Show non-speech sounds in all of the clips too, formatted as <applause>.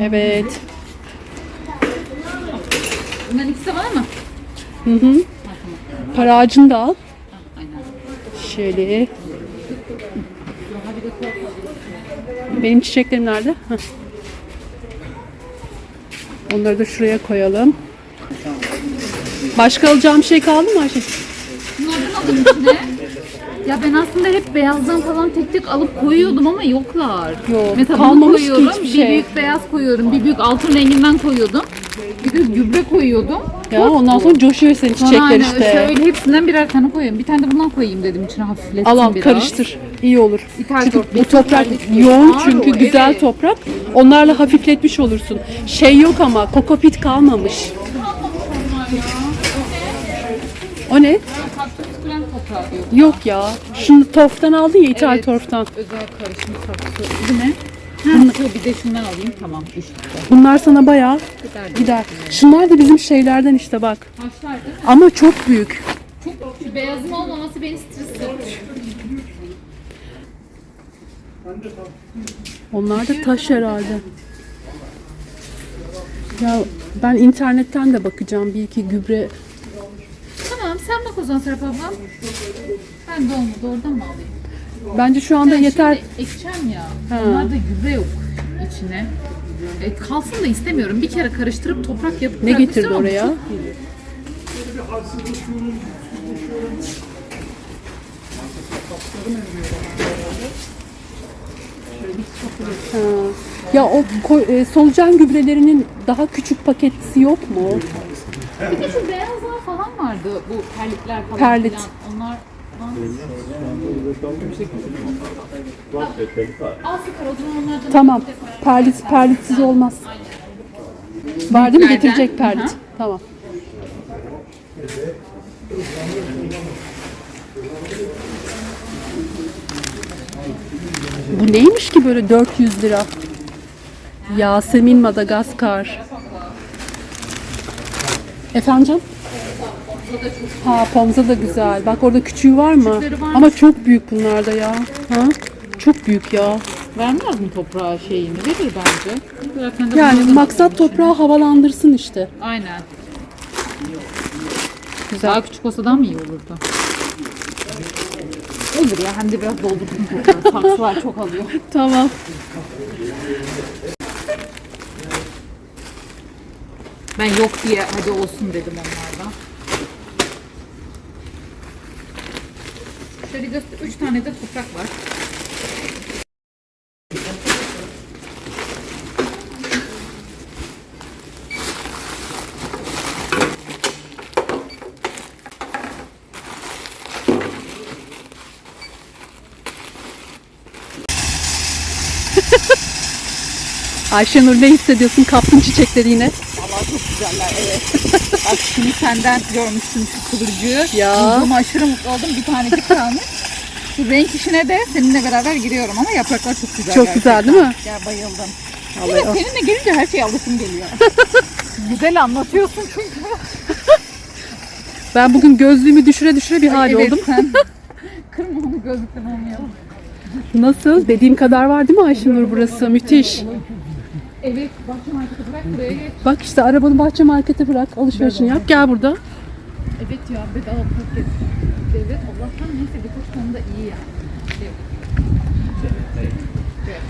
Evet. Bunların ikisi var mı? Hı hı. Para ağacını da al. Şöyle. Benim çiçeklerim nerede? Heh. Onları da şuraya koyalım. Başka alacağım şey kaldı mı Ayşe? Bunlardan aldım içine. Ya ben aslında hep beyazdan falan tek tek alıp koyuyordum ama yoklar. Yok, Mesela kalmamış ki koyuyorum, hiçbir bir şey. büyük beyaz koyuyorum, bir büyük altın renginden koyuyordum. Bir de gübre koyuyordum. Ya ondan sonra coşuyor senin Sonra çiçekler aynen işte. Şöyle hepsinden birer tane koyayım. Bir tane de bundan koyayım dedim içine hafifletsin Al al biraz. karıştır. İyi olur. İthal Çünkü toprak, bu toprak ithal yoğun Ağır çünkü o, güzel evet. toprak. Onlarla hafifletmiş olursun. Şey yok ama kokopit kalmamış. O ne? Diyor. Yok ya. Şunu torftan aldın ya ithal torftan. Özel karışım saksı. Bu ne? Ha, şu bir de şundan alayım. Tamam. Üç. Bunlar sana bayağı Gider. gider. Şunlar da bizim şeylerden işte bak. Taşlar değil mi? Ama çok büyük. Çok şu beyazın olmaması beni stres yapıyor. Onlar da taş herhalde. Ya ben internetten de bakacağım bir iki gübre. Sen bak o zaman Serap ablam. Ben de olmadı oradan mı alayım? Bence şu anda Ben yeter. Şimdi ekeceğim ya. Ha. Onlarda gübre yok içine. E, kalsın da istemiyorum. Bir kere karıştırıp toprak yapıp Ne bırakmak getirdi istemem. oraya? Çok- Ha. Ya o ko- e, solucan gübrelerinin daha küçük paketlisi yok mu? Bir de şu falan vardı. Bu perlikler falan Perlit. filan. Onlar Al sıkar o zaman onlardan Tamam. Perlit perlitsiz olmaz. Var değil mi? Getirecek perlit. Hı. Tamam. Bu neymiş ki böyle 400 lira? Yasemin Madagaskar. Efendim? Ha pomza da güzel. Bak orada küçüğü var mı? Varmış. Ama çok büyük bunlar da ya. Ha? Çok büyük ya. Vermez mi toprağa şeyini? Verir bence. Zaten de Yani bunlardan maksat alıyorum toprağı havalandırsın işte. Aynen. Güzel. Daha küçük olsa daha mı iyi olurdu? Olur ya hem de biraz doldurdum. <laughs> Saksılar çok alıyor. Tamam. Ben yok diye hadi olsun dedim onlardan. Şöyle göster. Üç tane de toprak var. Ayşenur ne hissediyorsun? Kaptın çiçekleri yine. Vallahi çok güzeller evet. <laughs> Bak şimdi senden görmüştüm şu kıvırcığı. Ya. Bulduğuma aşırı mutlu oldum. Bir tanecik kalmış. Şu renk işine de seninle beraber giriyorum ama yapraklar çok güzel. Çok güzel değil mi? Ya bayıldım. Vallahi o- seninle gelince her şey alışım geliyor. <laughs> güzel anlatıyorsun çünkü. Ben bugün gözlüğümü düşüre düşüre bir hal evet, oldum. sen. <laughs> Kırma onu gözlükten olmayalım. Nasıl? Dediğim kadar var değil mi Ayşenur burası? Müthiş. Evet, bahçe markete bırak buraya geç. Bak işte arabanı bahçe markete bırak. Alışverişini yap. Gel burada. Evet ya bedava paket. Devlet Allah'tan neyse birkaç konuda iyi yani.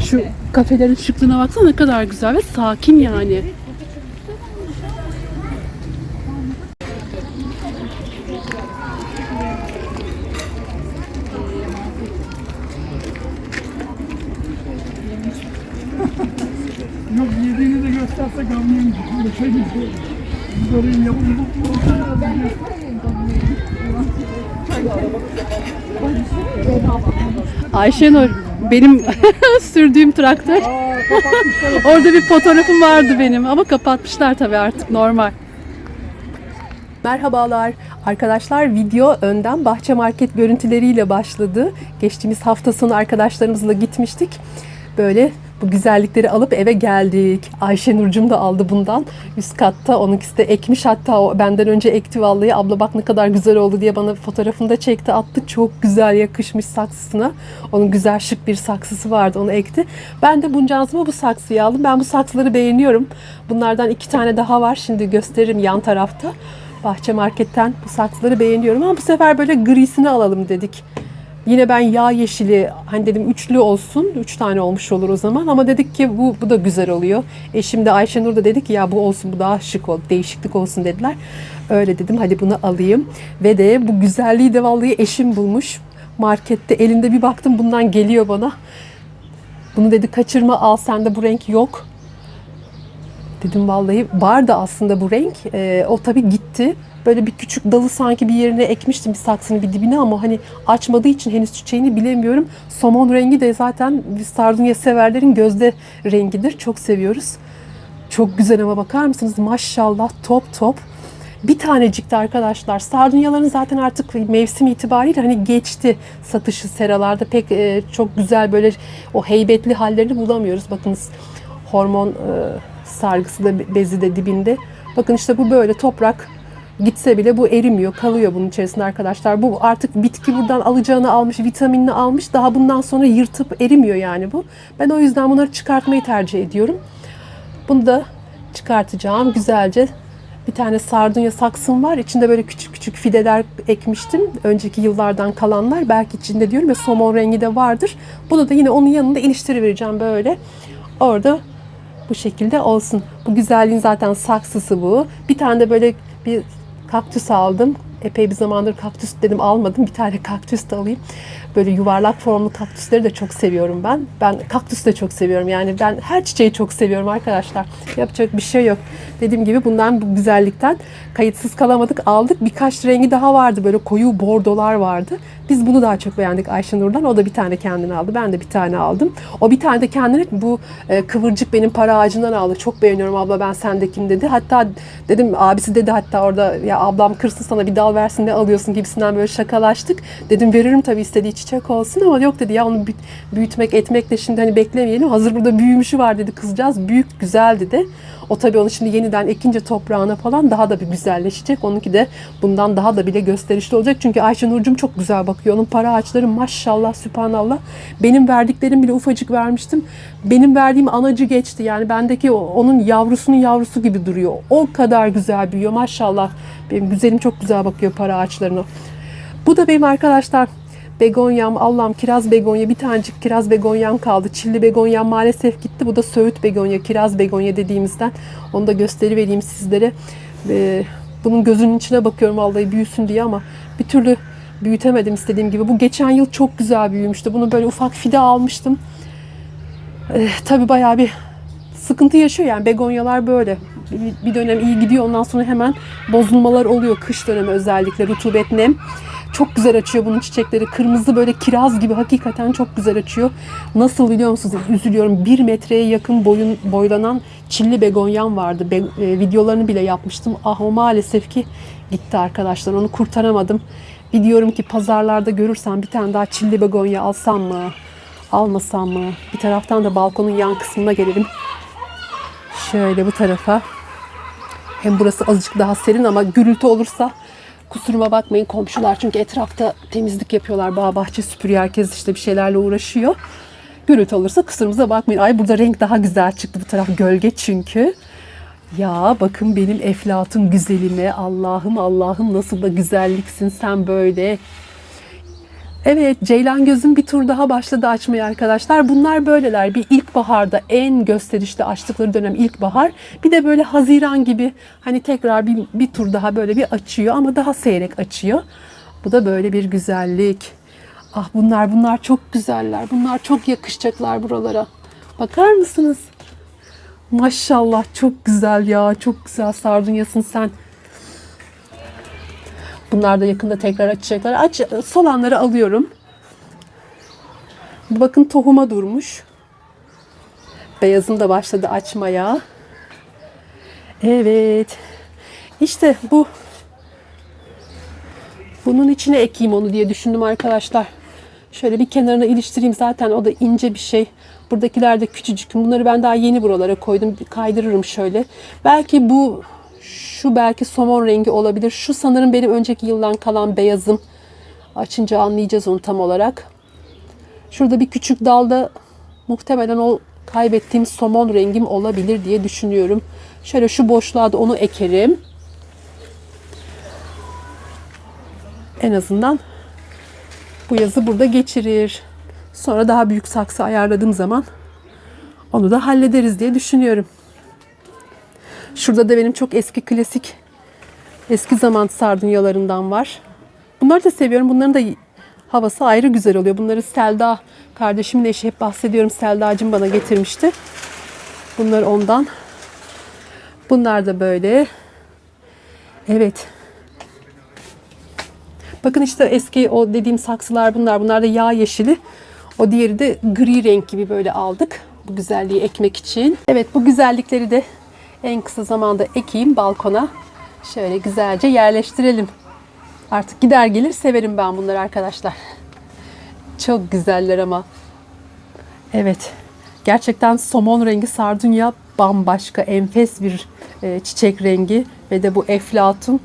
Şu kafelerin şıklığına baksana ne kadar güzel ve sakin yani. Göstersek anlayayım. Bir şey? Göreyim yapın. Ayşenur benim <laughs> sürdüğüm traktör. <laughs> Orada bir fotoğrafım vardı benim ama kapatmışlar tabii artık normal. Merhabalar arkadaşlar video önden bahçe market görüntüleriyle başladı. Geçtiğimiz hafta sonu arkadaşlarımızla gitmiştik. Böyle Bu güzellikleri alıp eve geldik. Ayşe Nurcum da aldı bundan. Üst katta onunkisi de ekmiş. Hatta o benden önce ekti vallahi. Abla bak ne kadar güzel oldu diye bana fotoğrafını da çekti attı. Çok güzel yakışmış saksısına. Onun güzel şık bir saksısı vardı onu ekti. Ben de buncansıma bu saksıyı aldım. Ben bu saksıları beğeniyorum. Bunlardan iki tane daha var. Şimdi gösteririm yan tarafta. Bahçe Market'ten bu saksıları beğeniyorum ama bu sefer böyle grisini alalım dedik. Yine ben yağ yeşili hani dedim üçlü olsun. Üç tane olmuş olur o zaman ama dedik ki bu, bu da güzel oluyor. Eşim de Ayşenur da dedi ki ya bu olsun bu daha şık ol, değişiklik olsun dediler. Öyle dedim hadi bunu alayım. Ve de bu güzelliği de vallahi eşim bulmuş. Markette elinde bir baktım bundan geliyor bana. Bunu dedi kaçırma al sende bu renk yok. Dedim vallahi vardı aslında bu renk. Ee, o tabii gitti. Böyle bir küçük dalı sanki bir yerine ekmiştim bir saksının bir dibine ama hani açmadığı için henüz çiçeğini bilemiyorum. Somon rengi de zaten biz sardunya severlerin gözde rengidir. Çok seviyoruz. Çok güzel ama bakar mısınız? Maşallah top top. Bir tanecikti arkadaşlar. Sardunyaların zaten artık mevsim itibariyle hani geçti satışı seralarda. Pek e, çok güzel böyle o heybetli hallerini bulamıyoruz. Bakınız hormon e, sargısı da bezi de dibinde. Bakın işte bu böyle toprak gitse bile bu erimiyor, kalıyor bunun içerisinde arkadaşlar. Bu artık bitki buradan alacağını almış, vitaminini almış. Daha bundan sonra yırtıp erimiyor yani bu. Ben o yüzden bunları çıkartmayı tercih ediyorum. Bunu da çıkartacağım güzelce. Bir tane sardunya saksım var. İçinde böyle küçük küçük fideler ekmiştim. Önceki yıllardan kalanlar. Belki içinde diyorum ya somon rengi de vardır. Bunu da yine onun yanında iliştirivereceğim böyle. Orada bu şekilde olsun. Bu güzelliğin zaten saksısı bu. Bir tane de böyle bir kaktüs aldım. Epey bir zamandır kaktüs dedim almadım. Bir tane <laughs> kaktüs de alayım. Böyle yuvarlak formlu kaktüsleri de çok seviyorum ben. Ben kaktüs de çok seviyorum. Yani ben her çiçeği çok seviyorum arkadaşlar. Yapacak bir şey yok. Dediğim gibi bundan bu güzellikten kayıtsız kalamadık. Aldık. Birkaç rengi daha vardı. Böyle koyu bordolar vardı. Biz bunu daha çok beğendik Ayşenur'dan. O da bir tane kendine aldı. Ben de bir tane aldım. O bir tane de kendine bu e, kıvırcık benim para ağacından aldı. Çok beğeniyorum abla ben sendekini dedi. Hatta dedim abisi dedi hatta orada ya ablam kırsın sana bir dal versin ne alıyorsun gibisinden böyle şakalaştık. Dedim veririm tabii istediği çiçek olsun ama yok dedi ya onu büyü- büyütmek etmekle şimdi hani beklemeyelim. Hazır burada büyümüşü var dedi kızcağız. Büyük güzel dedi. O tabii onu şimdi yeniden ekince toprağına falan daha da bir güzelleşecek. Onunki de bundan daha da bile gösterişli olacak. Çünkü Ayşe Nurcum çok güzel bakıyor. Onun para ağaçları maşallah sübhanallah. Benim verdiklerim bile ufacık vermiştim. Benim verdiğim anacı geçti. Yani bendeki onun yavrusunun yavrusu gibi duruyor. O kadar güzel büyüyor maşallah. Benim güzelim çok güzel bakıyor para ağaçlarına. Bu da benim arkadaşlar begonyam, Allah'ım kiraz begonya, bir tanecik kiraz begonyam kaldı. Çilli begonyam maalesef gitti. Bu da söğüt begonya, kiraz begonya dediğimizden. Onu da gösterivereyim sizlere. Ee, bunun gözünün içine bakıyorum vallahi büyüsün diye ama bir türlü büyütemedim istediğim gibi. Bu geçen yıl çok güzel büyümüştü. Bunu böyle ufak fide almıştım. Ee, tabii bayağı bir sıkıntı yaşıyor yani begonyalar böyle. Bir dönem iyi gidiyor ondan sonra hemen bozulmalar oluyor kış dönemi özellikle rutubet nem. Çok güzel açıyor bunun çiçekleri. Kırmızı böyle kiraz gibi hakikaten çok güzel açıyor. Nasıl biliyor musunuz? Üzülüyorum. Bir metreye yakın boyun boylanan çilli begonyam vardı. Be- e, videolarını bile yapmıştım. Ah o maalesef ki gitti arkadaşlar. Onu kurtaramadım. Bir diyorum ki pazarlarda görürsem bir tane daha çilli begonya alsam mı? Almasam mı? Bir taraftan da balkonun yan kısmına gelelim. Şöyle bu tarafa. Hem burası azıcık daha serin ama gürültü olursa kusuruma bakmayın komşular. Çünkü etrafta temizlik yapıyorlar. Bağ bahçe süpürüyor. Herkes işte bir şeylerle uğraşıyor. Gürültü olursa kusurumuza bakmayın. Ay burada renk daha güzel çıktı. Bu taraf gölge çünkü. Ya bakın benim eflatun güzelime. Allah'ım Allah'ım nasıl da güzelliksin sen böyle. Evet, Ceylan Göz'ün bir tur daha başladı açmaya arkadaşlar. Bunlar böyleler. Bir ilkbaharda en gösterişli açtıkları dönem ilkbahar. Bir de böyle Haziran gibi hani tekrar bir, bir tur daha böyle bir açıyor ama daha seyrek açıyor. Bu da böyle bir güzellik. Ah bunlar bunlar çok güzeller. Bunlar çok yakışacaklar buralara. Bakar mısınız? Maşallah çok güzel ya. Çok güzel sardunyasın sen. Bunlar da yakında tekrar açacaklar. Aç, solanları alıyorum. Bakın tohuma durmuş. Beyazım da başladı açmaya. Evet. İşte bu. Bunun içine ekeyim onu diye düşündüm arkadaşlar. Şöyle bir kenarına iliştireyim. Zaten o da ince bir şey. Buradakiler de küçücük. Bunları ben daha yeni buralara koydum. Kaydırırım şöyle. Belki bu şu belki somon rengi olabilir. Şu sanırım benim önceki yıldan kalan beyazım. Açınca anlayacağız onu tam olarak. Şurada bir küçük dalda muhtemelen o kaybettiğim somon rengim olabilir diye düşünüyorum. Şöyle şu boşluğa da onu ekerim. En azından bu yazı burada geçirir. Sonra daha büyük saksı ayarladığım zaman onu da hallederiz diye düşünüyorum. Şurada da benim çok eski klasik eski zaman sardunyalarından var. Bunları da seviyorum. Bunların da havası ayrı güzel oluyor. Bunları Selda kardeşimin eşi hep bahsediyorum. Selda'cığım bana getirmişti. Bunlar ondan. Bunlar da böyle. Evet. Bakın işte eski o dediğim saksılar bunlar. Bunlar da yağ yeşili. O diğeri de gri renk gibi böyle aldık. Bu güzelliği ekmek için. Evet bu güzellikleri de en kısa zamanda ekeyim balkona. Şöyle güzelce yerleştirelim. Artık gider gelir severim ben bunları arkadaşlar. Çok güzeller ama. Evet. Gerçekten somon rengi sardunya bambaşka, enfes bir e, çiçek rengi ve de bu eflatun.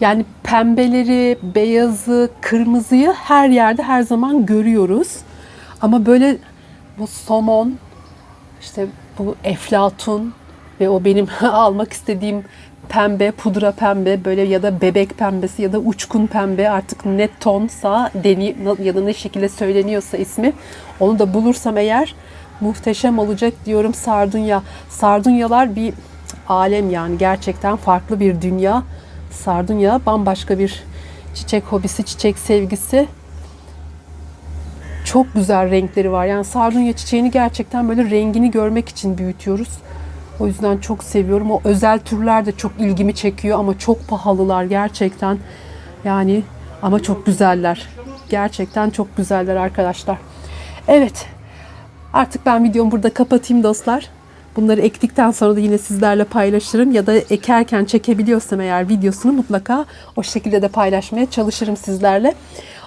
Yani pembeleri, beyazı, kırmızıyı her yerde her zaman görüyoruz. Ama böyle bu somon, işte bu eflatun ve o benim <laughs> almak istediğim pembe, pudra pembe böyle ya da bebek pembesi ya da uçkun pembe artık ne tonsa deni ya da ne şekilde söyleniyorsa ismi onu da bulursam eğer muhteşem olacak diyorum sardunya. Sardunyalar bir alem yani gerçekten farklı bir dünya. Sardunya bambaşka bir çiçek hobisi, çiçek sevgisi. Çok güzel renkleri var. Yani sardunya çiçeğini gerçekten böyle rengini görmek için büyütüyoruz. O yüzden çok seviyorum. O özel türler de çok ilgimi çekiyor ama çok pahalılar gerçekten. Yani ama çok güzeller. Gerçekten çok güzeller arkadaşlar. Evet. Artık ben videomu burada kapatayım dostlar. Bunları ektikten sonra da yine sizlerle paylaşırım ya da ekerken çekebiliyorsam eğer videosunu mutlaka o şekilde de paylaşmaya çalışırım sizlerle.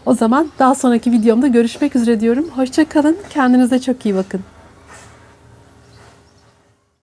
O zaman daha sonraki videomda görüşmek üzere diyorum. Hoşçakalın. Kendinize çok iyi bakın.